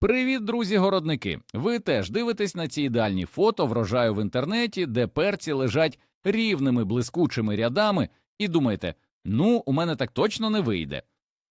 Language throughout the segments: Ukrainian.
Привіт, друзі-городники! Ви теж дивитесь на ці ідеальні фото врожаю в інтернеті, де перці лежать рівними блискучими рядами, і думаєте, ну, у мене так точно не вийде.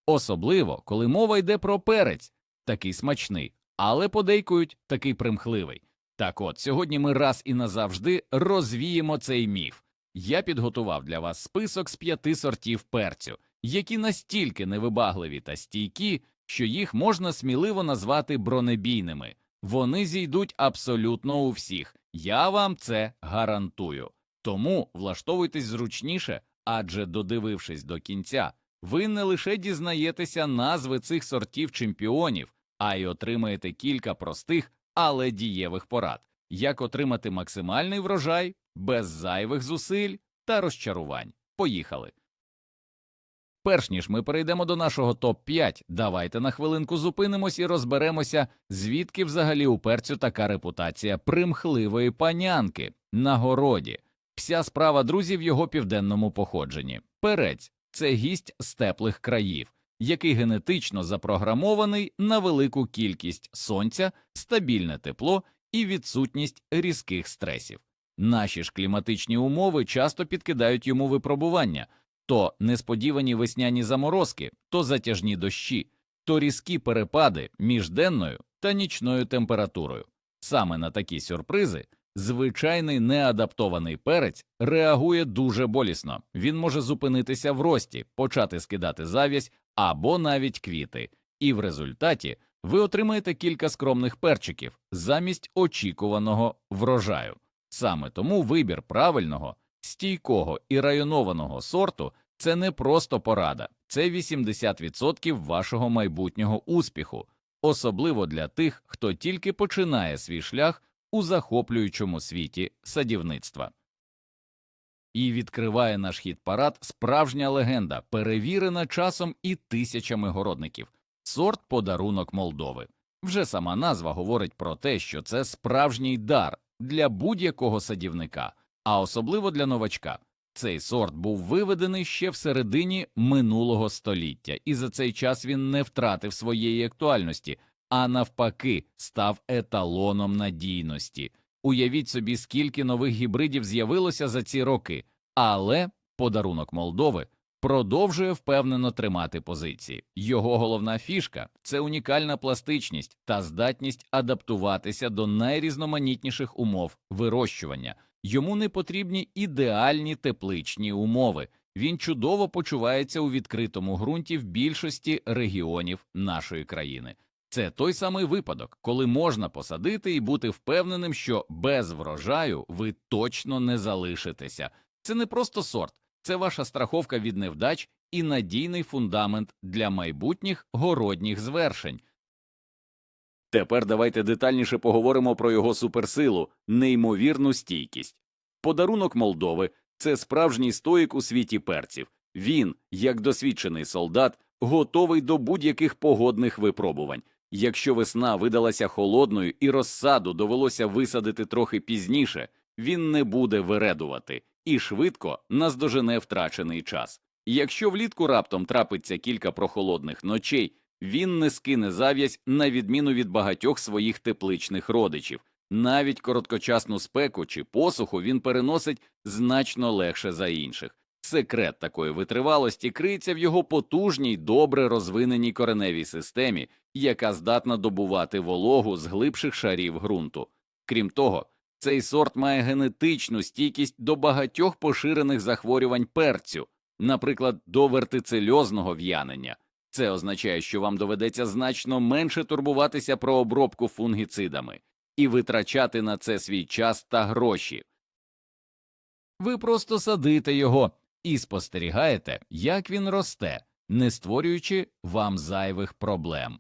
Особливо, коли мова йде про перець, такий смачний, але подейкують такий примхливий. Так от, сьогодні ми раз і назавжди розвіємо цей міф. Я підготував для вас список з п'яти сортів перцю, які настільки невибагливі та стійкі, що їх можна сміливо назвати бронебійними. Вони зійдуть абсолютно у всіх. Я вам це гарантую. Тому влаштовуйтесь зручніше, адже, додивившись до кінця, ви не лише дізнаєтеся назви цих сортів чемпіонів, а й отримаєте кілька простих, але дієвих порад, як отримати максимальний врожай без зайвих зусиль та розчарувань. Поїхали. Перш ніж ми перейдемо до нашого топ-5, давайте на хвилинку зупинимось і розберемося, звідки взагалі у перцю така репутація примхливої панянки на городі. Вся справа друзів в його південному походженні. Перець це гість з теплих країв, який генетично запрограмований на велику кількість сонця, стабільне тепло і відсутність різких стресів. Наші ж кліматичні умови часто підкидають йому випробування то несподівані весняні заморозки, то затяжні дощі, то різкі перепади між денною та нічною температурою. Саме на такі сюрпризи звичайний неадаптований перець реагує дуже болісно. Він може зупинитися в рості, почати скидати зав'язь або навіть квіти, і в результаті ви отримаєте кілька скромних перчиків замість очікуваного врожаю. Саме тому вибір правильного стійкого і районованого сорту це не просто порада, це 80% вашого майбутнього успіху, особливо для тих, хто тільки починає свій шлях у захоплюючому світі садівництва. І відкриває наш хід парад справжня легенда, перевірена часом і тисячами городників сорт подарунок Молдови. Вже сама назва говорить про те, що це справжній дар для будь-якого садівника а особливо для новачка. Цей сорт був виведений ще в середині минулого століття, і за цей час він не втратив своєї актуальності, а навпаки, став еталоном надійності. Уявіть собі, скільки нових гібридів з'явилося за ці роки, але подарунок Молдови продовжує впевнено тримати позиції. Його головна фішка це унікальна пластичність та здатність адаптуватися до найрізноманітніших умов вирощування. Йому не потрібні ідеальні тепличні умови. Він чудово почувається у відкритому ґрунті в більшості регіонів нашої країни. Це той самий випадок, коли можна посадити і бути впевненим, що без врожаю ви точно не залишитеся. Це не просто сорт, це ваша страховка від невдач і надійний фундамент для майбутніх городніх звершень. Тепер давайте детальніше поговоримо про його суперсилу, неймовірну стійкість. Подарунок Молдови це справжній стоїк у світі перців. Він, як досвідчений солдат, готовий до будь-яких погодних випробувань. Якщо весна видалася холодною і розсаду довелося висадити трохи пізніше, він не буде виредувати і швидко наздожене втрачений час. Якщо влітку раптом трапиться кілька прохолодних ночей, він не скине зав'язь на відміну від багатьох своїх тепличних родичів. Навіть короткочасну спеку чи посуху він переносить значно легше за інших. Секрет такої витривалості криється в його потужній, добре розвиненій кореневій системі, яка здатна добувати вологу з глибших шарів ґрунту. Крім того, цей сорт має генетичну стійкість до багатьох поширених захворювань перцю, наприклад, до вертицельозного в'янення. Це означає, що вам доведеться значно менше турбуватися про обробку фунгіцидами і витрачати на це свій час та гроші. Ви просто садите його і спостерігаєте, як він росте, не створюючи вам зайвих проблем.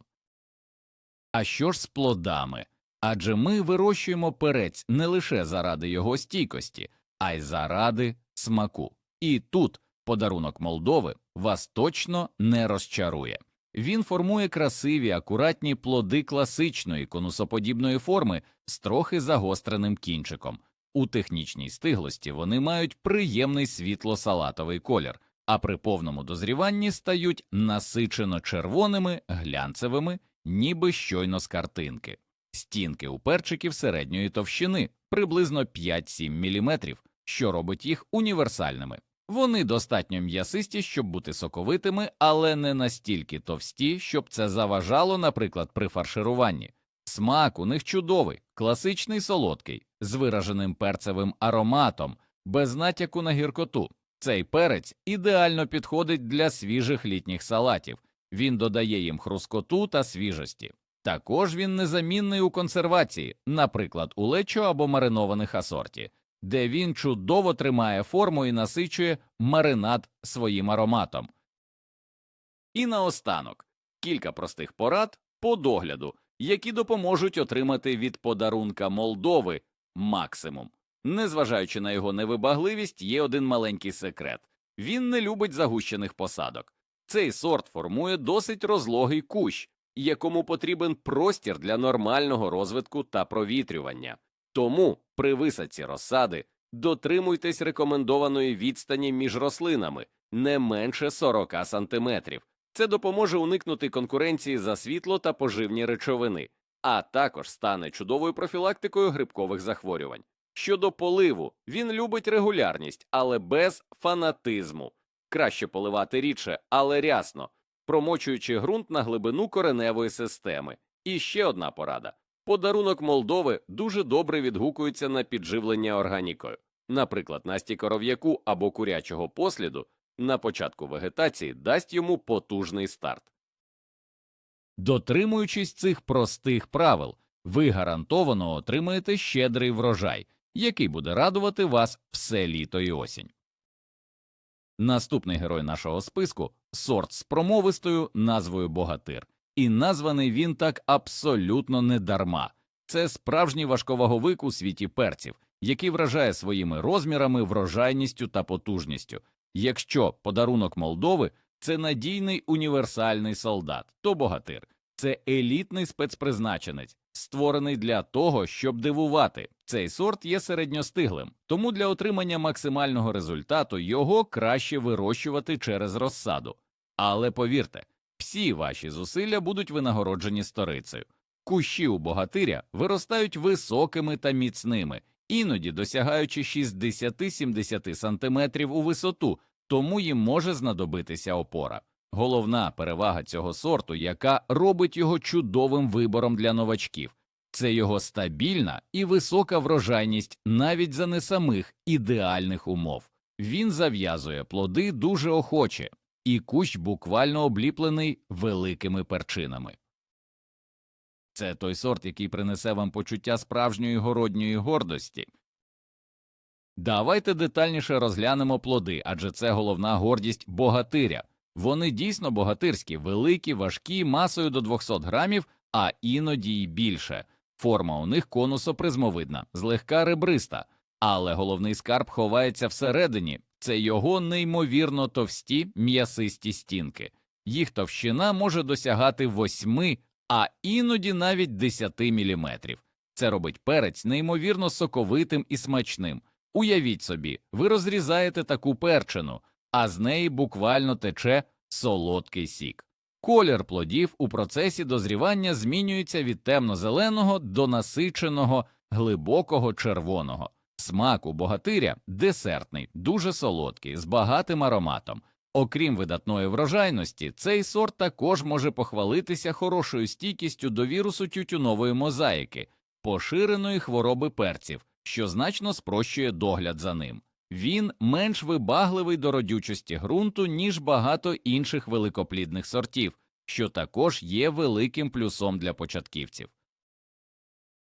А що ж з плодами? Адже ми вирощуємо перець не лише заради його стійкості, а й заради смаку. І тут подарунок Молдови вас точно не розчарує. Він формує красиві, акуратні плоди класичної конусоподібної форми з трохи загостреним кінчиком. У технічній стиглості вони мають приємний світло-салатовий колір, а при повному дозріванні стають насичено червоними, глянцевими, ніби щойно з картинки. Стінки у перчиків середньої товщини приблизно 5-7 мм, що робить їх універсальними. Вони достатньо м'ясисті, щоб бути соковитими, але не настільки товсті, щоб це заважало, наприклад, при фаршируванні. Смак у них чудовий, класичний солодкий, з вираженим перцевим ароматом, без натяку на гіркоту. Цей перець ідеально підходить для свіжих літніх салатів, він додає їм хрускоту та свіжості. Також він незамінний у консервації, наприклад, у лечо або маринованих асорті, де він чудово тримає форму і насичує маринад своїм ароматом. І наостанок кілька простих порад по догляду, які допоможуть отримати від подарунка Молдови максимум. Незважаючи на його невибагливість, є один маленький секрет він не любить загущених посадок. Цей сорт формує досить розлогий кущ, якому потрібен простір для нормального розвитку та провітрювання. Тому при висадці розсади дотримуйтесь рекомендованої відстані між рослинами не менше 40 см. Це допоможе уникнути конкуренції за світло та поживні речовини, а також стане чудовою профілактикою грибкових захворювань. Щодо поливу, він любить регулярність, але без фанатизму. Краще поливати рідше, але рясно, промочуючи ґрунт на глибину кореневої системи. І ще одна порада. Подарунок Молдови дуже добре відгукується на підживлення органікою. Наприклад, насті коров'яку або курячого посліду на початку вегетації дасть йому потужний старт. Дотримуючись цих простих правил, ви гарантовано отримаєте щедрий врожай, який буде радувати вас все літо і осінь. Наступний герой нашого списку сорт з промовистою назвою Богатир, і названий він так абсолютно не дарма. Це справжній важковаговик у світі перців, який вражає своїми розмірами, врожайністю та потужністю. Якщо подарунок Молдови це надійний універсальний солдат, то богатир це елітний спецпризначенець, створений для того, щоб дивувати. Цей сорт є середньостиглим, тому для отримання максимального результату його краще вирощувати через розсаду. Але повірте, всі ваші зусилля будуть винагороджені сторицею. Кущі у богатиря виростають високими та міцними, іноді досягаючи 60-70 см у висоту, тому їм може знадобитися опора. Головна перевага цього сорту, яка робить його чудовим вибором для новачків, це його стабільна і висока врожайність навіть за не самих ідеальних умов. Він зав'язує плоди дуже охоче, і кущ буквально обліплений великими перчинами. Це той сорт, який принесе вам почуття справжньої городньої гордості. Давайте детальніше розглянемо плоди, адже це головна гордість богатиря. Вони дійсно богатирські, великі, важкі, масою до 200 грамів, а іноді й більше. Форма у них конусопризмовидна, злегка ребриста, але головний скарб ховається всередині це його неймовірно товсті м'ясисті стінки. Їх товщина може досягати 8, а іноді навіть 10 міліметрів. Це робить перець неймовірно соковитим і смачним. Уявіть собі, ви розрізаєте таку перчину, а з неї буквально тече солодкий сік. Колір плодів у процесі дозрівання змінюється від темно-зеленого до насиченого глибокого червоного. Смак у богатиря десертний, дуже солодкий, з багатим ароматом. Окрім видатної врожайності, цей сорт також може похвалитися хорошою стійкістю до вірусу тютюнової мозаїки, поширеної хвороби перців, що значно спрощує догляд за ним. Він менш вибагливий до родючості ґрунту, ніж багато інших великоплідних сортів, що також є великим плюсом для початківців.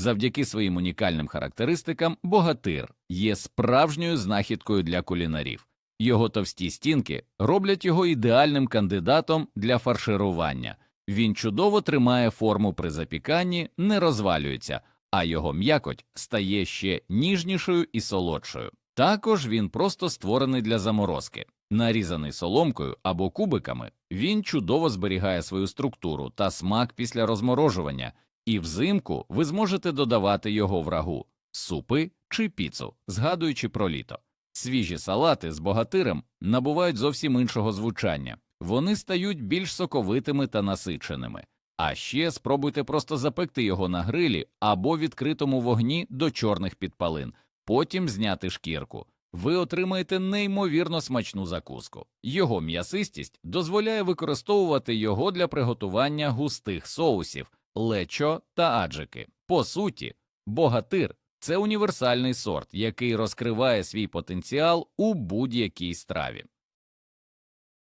Завдяки своїм унікальним характеристикам богатир є справжньою знахідкою для кулінарів. Його товсті стінки роблять його ідеальним кандидатом для фарширування. Він чудово тримає форму при запіканні, не розвалюється, а його м'якоть стає ще ніжнішою і солодшою. Також він просто створений для заморозки. Нарізаний соломкою або кубиками, він чудово зберігає свою структуру та смак після розморожування, і взимку ви зможете додавати його в рагу, супи чи піцу, згадуючи про літо. Свіжі салати з богатирем набувають зовсім іншого звучання, вони стають більш соковитими та насиченими. А ще спробуйте просто запекти його на грилі або відкритому вогні до чорних підпалин, потім зняти шкірку. Ви отримаєте неймовірно смачну закуску. Його м'ясистість дозволяє використовувати його для приготування густих соусів, лечо та аджики. По суті, богатир це універсальний сорт, який розкриває свій потенціал у будь-якій страві.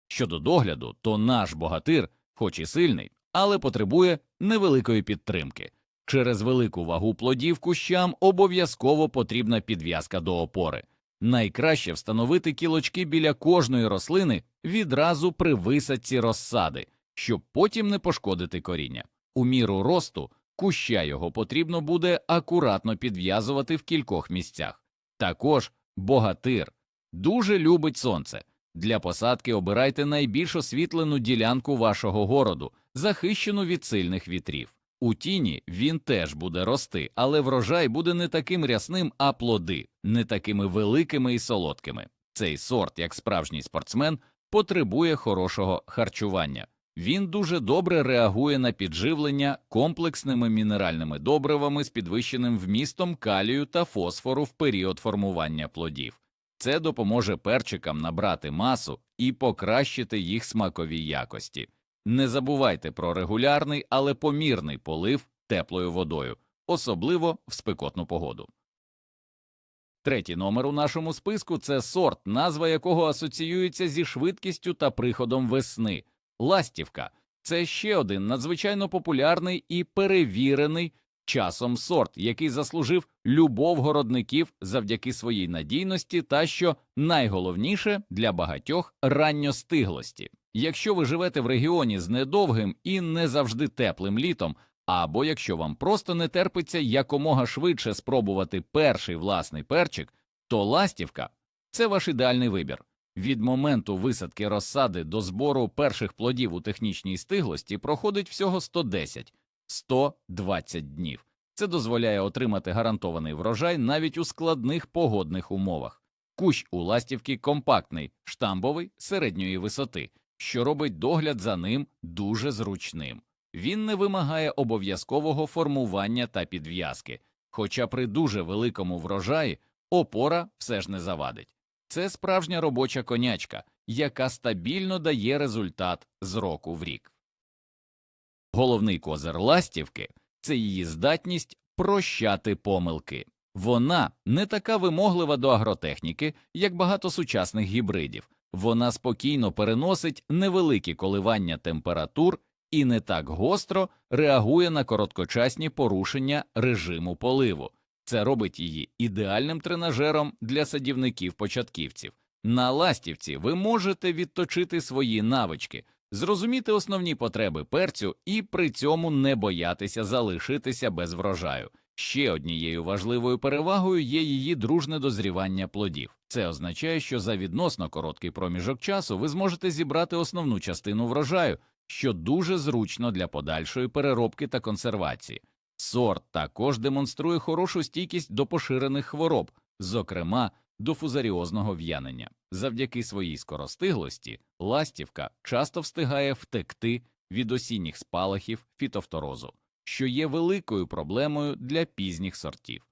Щодо догляду, то наш богатир, хоч і сильний, але потребує невеликої підтримки. Через велику вагу плодів кущам обов'язково потрібна підв'язка до опори. Найкраще встановити кілочки біля кожної рослини відразу при висадці розсади, щоб потім не пошкодити коріння. У міру росту куща його потрібно буде акуратно підв'язувати в кількох місцях. Також богатир дуже любить сонце. Для посадки обирайте найбільш освітлену ділянку вашого городу, захищену від сильних вітрів. У тіні він теж буде рости, але врожай буде не таким рясним, а плоди не такими великими і солодкими. Цей сорт, як справжній спортсмен, потребує хорошого харчування. Він дуже добре реагує на підживлення комплексними мінеральними добривами з підвищеним вмістом калію та фосфору в період формування плодів. Це допоможе перчикам набрати масу і покращити їх смакові якості. Не забувайте про регулярний, але помірний полив теплою водою, особливо в спекотну погоду. Третій номер у нашому списку це сорт, назва якого асоціюється зі швидкістю та приходом весни. Ластівка це ще один надзвичайно популярний і перевірений часом сорт, який заслужив любов городників завдяки своїй надійності та, що найголовніше для багатьох ранньостиглості. Якщо ви живете в регіоні з недовгим і не завжди теплим літом, або якщо вам просто не терпиться якомога швидше спробувати перший власний перчик, то ластівка це ваш ідеальний вибір. Від моменту висадки розсади до збору перших плодів у технічній стиглості проходить всього 110-120 днів. Це дозволяє отримати гарантований врожай навіть у складних погодних умовах. Кущ у ластівки компактний, штамбовий середньої висоти, що робить догляд за ним дуже зручним. Він не вимагає обов'язкового формування та підв'язки, хоча при дуже великому врожаї опора все ж не завадить. Це справжня робоча конячка, яка стабільно дає результат з року в рік. Головний козир ластівки це її здатність прощати помилки. Вона не така вимоглива до агротехніки, як багато сучасних гібридів. Вона спокійно переносить невеликі коливання температур і не так гостро реагує на короткочасні порушення режиму поливу. Це робить її ідеальним тренажером для садівників-початківців. На ластівці ви можете відточити свої навички, зрозуміти основні потреби перцю і при цьому не боятися залишитися без врожаю. Ще однією важливою перевагою є її дружне дозрівання плодів. Це означає, що за відносно короткий проміжок часу ви зможете зібрати основну частину врожаю, що дуже зручно для подальшої переробки та консервації. Сорт також демонструє хорошу стійкість до поширених хвороб, зокрема до фузаріозного в'янення. Завдяки своїй скоростиглості ластівка часто встигає втекти від осінніх спалахів фітофторозу, що є великою проблемою для пізніх сортів.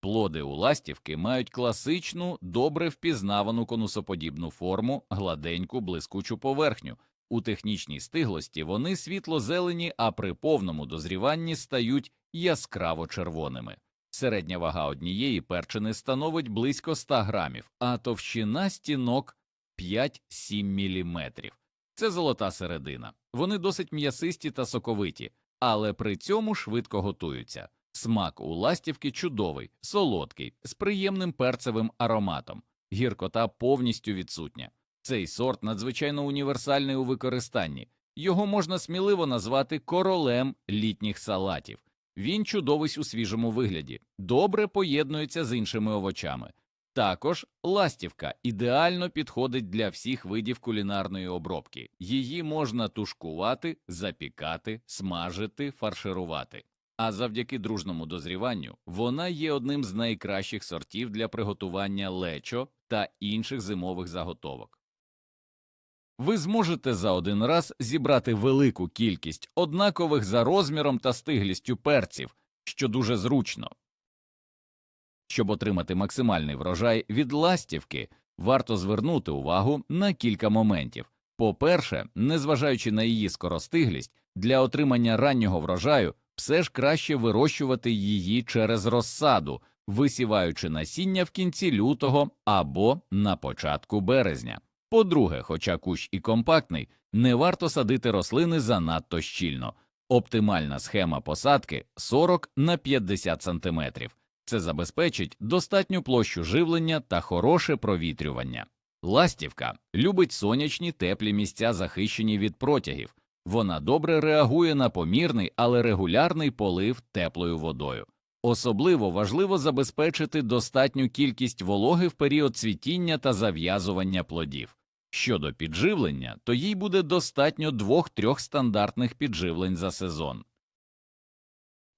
Плоди у ластівки мають класичну, добре впізнавану конусоподібну форму, гладеньку блискучу поверхню. У технічній стиглості вони світло-зелені, а при повному дозріванні стають яскраво червоними. Середня вага однієї перчини становить близько 100 грамів, а товщина стінок 5-7 міліметрів. Це золота середина. Вони досить м'ясисті та соковиті, але при цьому швидко готуються. Смак у ластівки чудовий, солодкий, з приємним перцевим ароматом, гіркота повністю відсутня. Цей сорт надзвичайно універсальний у використанні, його можна сміливо назвати королем літніх салатів. Він чудовий у свіжому вигляді, добре поєднується з іншими овочами. Також ластівка ідеально підходить для всіх видів кулінарної обробки. Її можна тушкувати, запікати, смажити, фарширувати. А завдяки дружному дозріванню вона є одним з найкращих сортів для приготування лечо та інших зимових заготовок. Ви зможете за один раз зібрати велику кількість однакових за розміром та стиглістю перців, що дуже зручно. Щоб отримати максимальний врожай від ластівки, варто звернути увагу на кілька моментів. По-перше, незважаючи на її скоростиглість, для отримання раннього врожаю все ж краще вирощувати її через розсаду, висіваючи насіння в кінці лютого або на початку березня. По-друге, хоча кущ і компактний, не варто садити рослини занадто щільно. Оптимальна схема посадки 40 на 50 см. Це забезпечить достатню площу живлення та хороше провітрювання. Ластівка любить сонячні теплі місця, захищені від протягів. Вона добре реагує на помірний, але регулярний полив теплою водою. Особливо важливо забезпечити достатню кількість вологи в період цвітіння та зав'язування плодів. Щодо підживлення, то їй буде достатньо двох-трьох стандартних підживлень за сезон.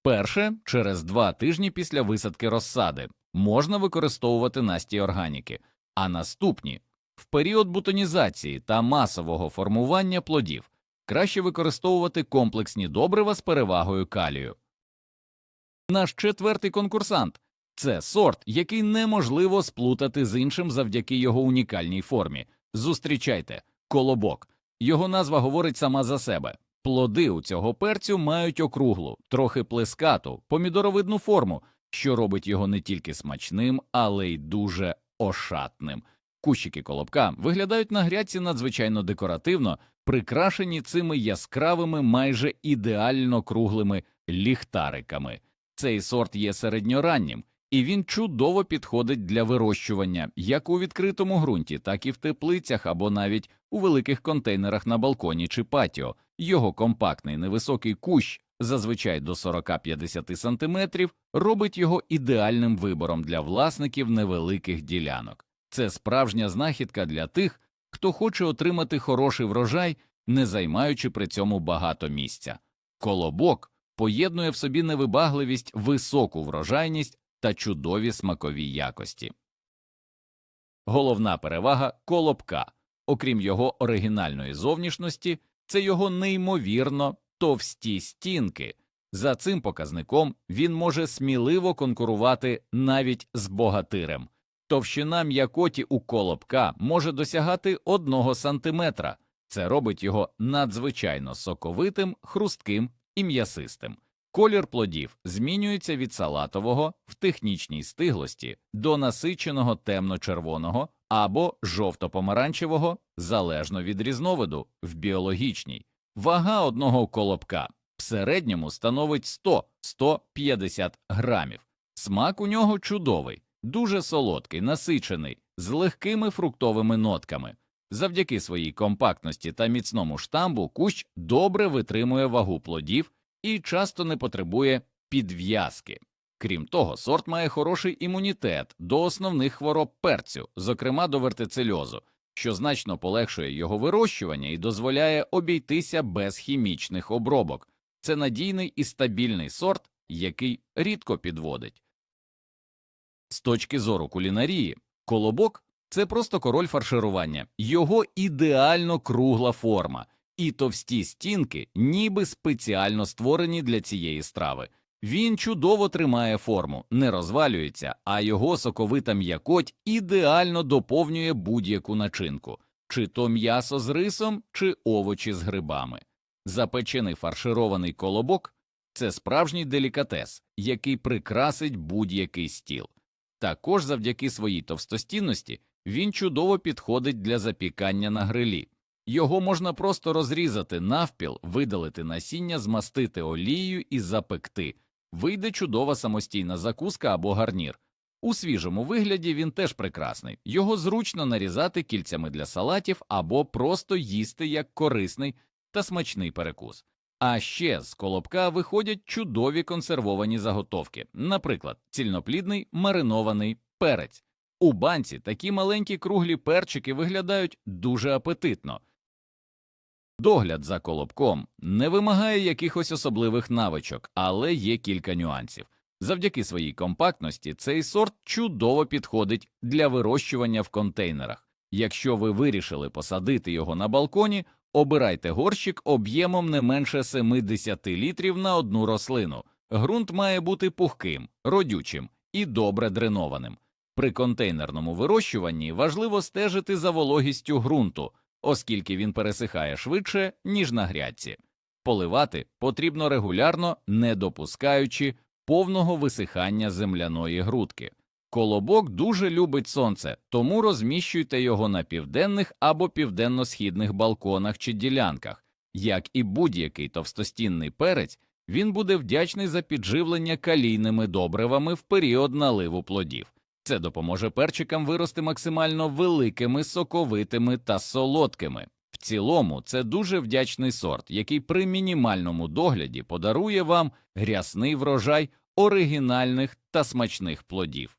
Перше через два тижні після висадки розсади можна використовувати настій органіки, а наступні в період бутонізації та масового формування плодів краще використовувати комплексні добрива з перевагою калію. Наш четвертий конкурсант це сорт, який неможливо сплутати з іншим завдяки його унікальній формі. Зустрічайте колобок. Його назва говорить сама за себе. Плоди у цього перцю мають округлу, трохи плескату, помідоровидну форму, що робить його не тільки смачним, але й дуже ошатним. Кущики колобка виглядають на грядці надзвичайно декоративно, прикрашені цими яскравими, майже ідеально круглими ліхтариками. Цей сорт є середньораннім, і він чудово підходить для вирощування як у відкритому ґрунті, так і в теплицях або навіть у великих контейнерах на балконі чи патіо. Його компактний невисокий кущ, зазвичай до 40-50 см, робить його ідеальним вибором для власників невеликих ділянок. Це справжня знахідка для тих, хто хоче отримати хороший врожай, не займаючи при цьому багато місця. Колобок поєднує в собі невибагливість, високу врожайність та чудові смакові якості. Головна перевага колобка, окрім його оригінальної зовнішності, це його неймовірно товсті стінки. За цим показником він може сміливо конкурувати навіть з богатирем. Товщина м'якоті у колобка може досягати 1 сантиметра. Це робить його надзвичайно соковитим, хрустким і м'ясистим. Колір плодів змінюється від салатового в технічній стиглості до насиченого темно-червоного або жовто-помаранчевого, залежно від різновиду, в біологічній. Вага одного колобка в середньому становить 100-150 грамів. Смак у нього чудовий, дуже солодкий, насичений, з легкими фруктовими нотками. Завдяки своїй компактності та міцному штамбу кущ добре витримує вагу плодів і часто не потребує підв'язки. Крім того, сорт має хороший імунітет до основних хвороб перцю, зокрема до вертицельозу, що значно полегшує його вирощування і дозволяє обійтися без хімічних обробок. Це надійний і стабільний сорт, який рідко підводить. З точки зору кулінарії, колобок це просто король фарширування, його ідеально кругла форма, і товсті стінки, ніби спеціально створені для цієї страви. Він чудово тримає форму, не розвалюється, а його соковита м'якоть ідеально доповнює будь-яку начинку, чи то м'ясо з рисом, чи овочі з грибами. Запечений фарширований колобок це справжній делікатес, який прикрасить будь-який стіл. Також завдяки своїй товстостінності він чудово підходить для запікання на грилі. Його можна просто розрізати навпіл, видалити насіння, змастити олією і запекти. Вийде чудова самостійна закуска або гарнір. У свіжому вигляді він теж прекрасний, його зручно нарізати кільцями для салатів або просто їсти як корисний та смачний перекус. А ще з колобка виходять чудові консервовані заготовки, наприклад, цільноплідний маринований перець. У банці такі маленькі круглі перчики виглядають дуже апетитно. Догляд за колобком не вимагає якихось особливих навичок, але є кілька нюансів. Завдяки своїй компактності цей сорт чудово підходить для вирощування в контейнерах. Якщо ви вирішили посадити його на балконі, обирайте горщик об'ємом не менше 70 літрів на одну рослину. Ґрунт має бути пухким, родючим і добре дренованим. При контейнерному вирощуванні важливо стежити за вологістю ґрунту, оскільки він пересихає швидше, ніж на грядці. Поливати потрібно регулярно, не допускаючи повного висихання земляної грудки. Колобок дуже любить сонце, тому розміщуйте його на південних або південно-східних балконах чи ділянках. Як і будь-який товстостінний перець, він буде вдячний за підживлення калійними добривами в період наливу плодів. Це допоможе перчикам вирости максимально великими, соковитими та солодкими. В цілому, це дуже вдячний сорт, який при мінімальному догляді подарує вам грясний врожай оригінальних та смачних плодів.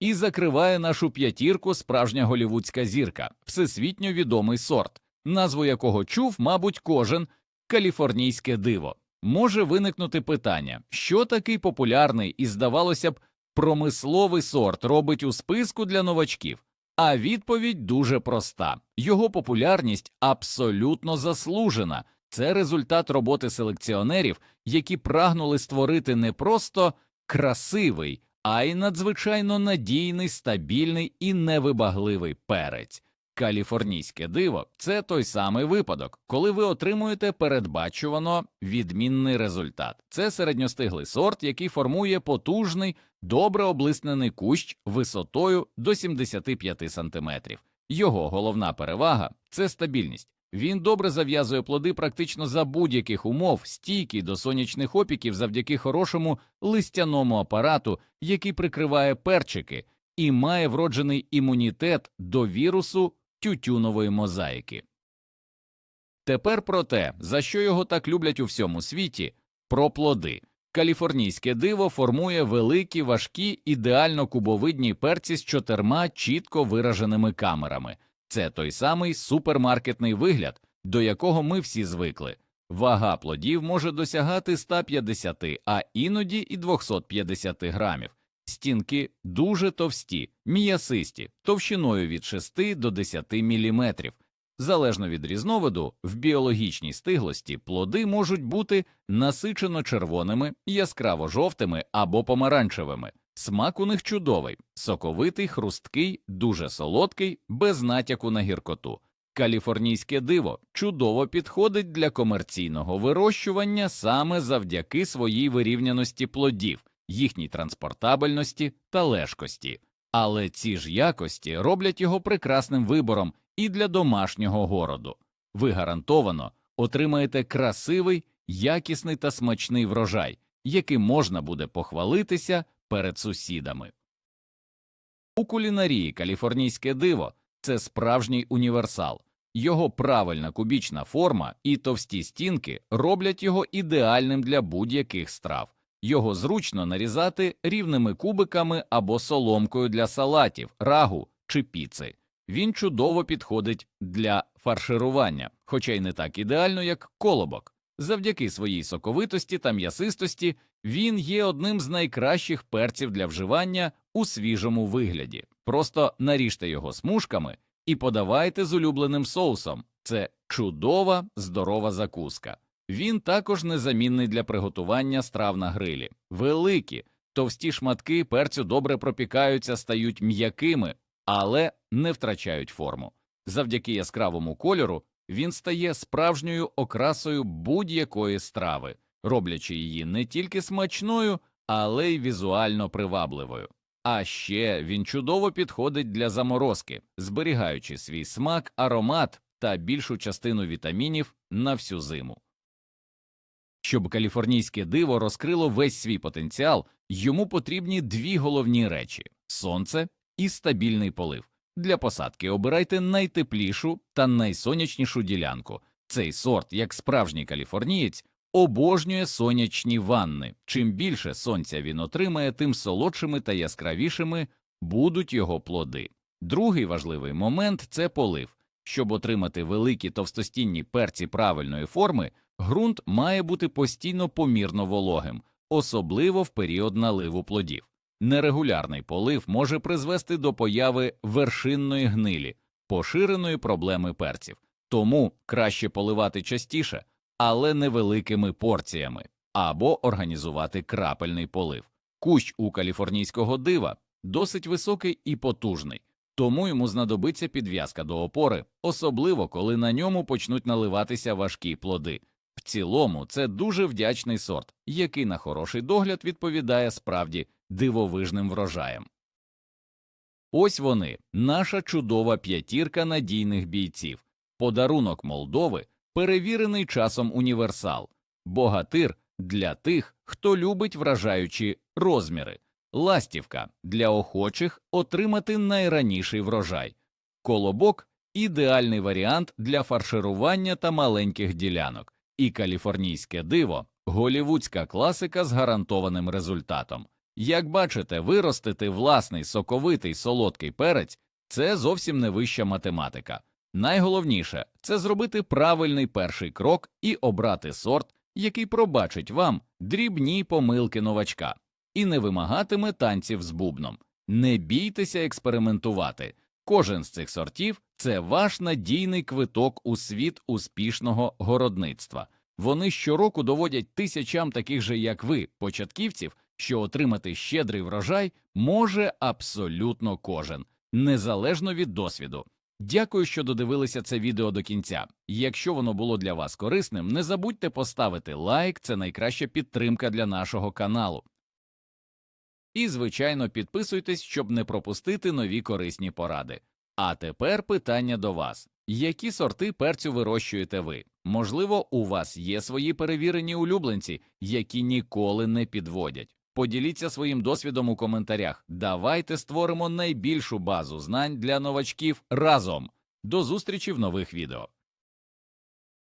І закриває нашу п'ятірку справжня голівудська зірка, всесвітньо відомий сорт, назву якого чув, мабуть, кожен каліфорнійське диво. Може виникнути питання, що такий популярний і, здавалося б, промисловий сорт робить у списку для новачків? А відповідь дуже проста: його популярність абсолютно заслужена. Це результат роботи селекціонерів, які прагнули створити не просто красивий, а й надзвичайно надійний, стабільний і невибагливий перець. Каліфорнійське диво це той самий випадок, коли ви отримуєте передбачувано відмінний результат. Це середньостиглий сорт, який формує потужний, добре облиснений кущ висотою до 75 см. Його головна перевага це стабільність. Він добре зав'язує плоди практично за будь-яких умов, стійкий до сонячних опіків завдяки хорошому листяному апарату, який прикриває перчики, і має вроджений імунітет до вірусу тютюнової мозаїки. Тепер про те, за що його так люблять у всьому світі, про плоди. Каліфорнійське диво формує великі, важкі, ідеально кубовидні перці з чотирма чітко вираженими камерами. Це той самий супермаркетний вигляд, до якого ми всі звикли. Вага плодів може досягати 150, а іноді і 250 грамів. Стінки дуже товсті, м'ясисті, товщиною від 6 до 10 мм. Залежно від різновиду, в біологічній стиглості плоди можуть бути насичено червоними, яскраво жовтими або помаранчевими. Смак у них чудовий, соковитий, хрусткий, дуже солодкий, без натяку на гіркоту. Каліфорнійське диво чудово підходить для комерційного вирощування саме завдяки своїй вирівняності плодів, їхній транспортабельності та лежкості. Але ці ж якості роблять його прекрасним вибором і для домашнього городу. Ви гарантовано отримаєте красивий, якісний та смачний врожай, яким можна буде похвалитися перед сусідами. У кулінарії каліфорнійське диво це справжній універсал. Його правильна кубічна форма і товсті стінки роблять його ідеальним для будь-яких страв. Його зручно нарізати рівними кубиками або соломкою для салатів, рагу чи піци. Він чудово підходить для фарширування, хоча й не так ідеально, як колобок. Завдяки своїй соковитості та м'ясистості він є одним з найкращих перців для вживання у свіжому вигляді. Просто наріжте його смужками і подавайте з улюбленим соусом. Це чудова, здорова закуска. Він також незамінний для приготування страв на грилі. Великі, товсті шматки перцю добре пропікаються, стають м'якими, але не втрачають форму. Завдяки яскравому кольору він стає справжньою окрасою будь-якої страви, роблячи її не тільки смачною, але й візуально привабливою. А ще він чудово підходить для заморозки, зберігаючи свій смак, аромат та більшу частину вітамінів на всю зиму. Щоб каліфорнійське диво розкрило весь свій потенціал, йому потрібні дві головні речі сонце і стабільний полив. Для посадки обирайте найтеплішу та найсонячнішу ділянку. Цей сорт, як справжній каліфорнієць, обожнює сонячні ванни. Чим більше сонця він отримає, тим солодшими та яскравішими будуть його плоди. Другий важливий момент це полив. Щоб отримати великі товстостінні перці правильної форми, ґрунт має бути постійно помірно вологим, особливо в період наливу плодів. Нерегулярний полив може призвести до появи вершинної гнилі, поширеної проблеми перців. Тому краще поливати частіше, але невеликими порціями, або організувати крапельний полив. Кущ у каліфорнійського дива досить високий і потужний, тому йому знадобиться підв'язка до опори, особливо коли на ньому почнуть наливатися важкі плоди. В цілому це дуже вдячний сорт, який на хороший догляд відповідає справді дивовижним врожаям. Ось вони, наша чудова п'ятірка надійних бійців. Подарунок Молдови перевірений часом універсал, богатир для тих, хто любить вражаючі розміри, ластівка для охочих отримати найраніший врожай, колобок ідеальний варіант для фарширування та маленьких ділянок, і каліфорнійське диво голівудська класика з гарантованим результатом. Як бачите, виростити власний соковитий солодкий перець це зовсім не вища математика. Найголовніше це зробити правильний перший крок і обрати сорт, який пробачить вам дрібні помилки новачка і не вимагатиме танців з бубном. Не бійтеся експериментувати. Кожен з цих сортів це ваш надійний квиток у світ успішного городництва. Вони щороку доводять тисячам таких же, як ви, початківців, що отримати щедрий врожай може абсолютно кожен, незалежно від досвіду. Дякую, що додивилися це відео до кінця. Якщо воно було для вас корисним, не забудьте поставити лайк, це найкраща підтримка для нашого каналу. І, звичайно, підписуйтесь, щоб не пропустити нові корисні поради. А тепер питання до вас: які сорти перцю вирощуєте ви? Можливо, у вас є свої перевірені улюбленці, які ніколи не підводять. Поділіться своїм досвідом у коментарях. Давайте створимо найбільшу базу знань для новачків разом. До зустрічі в нових відео.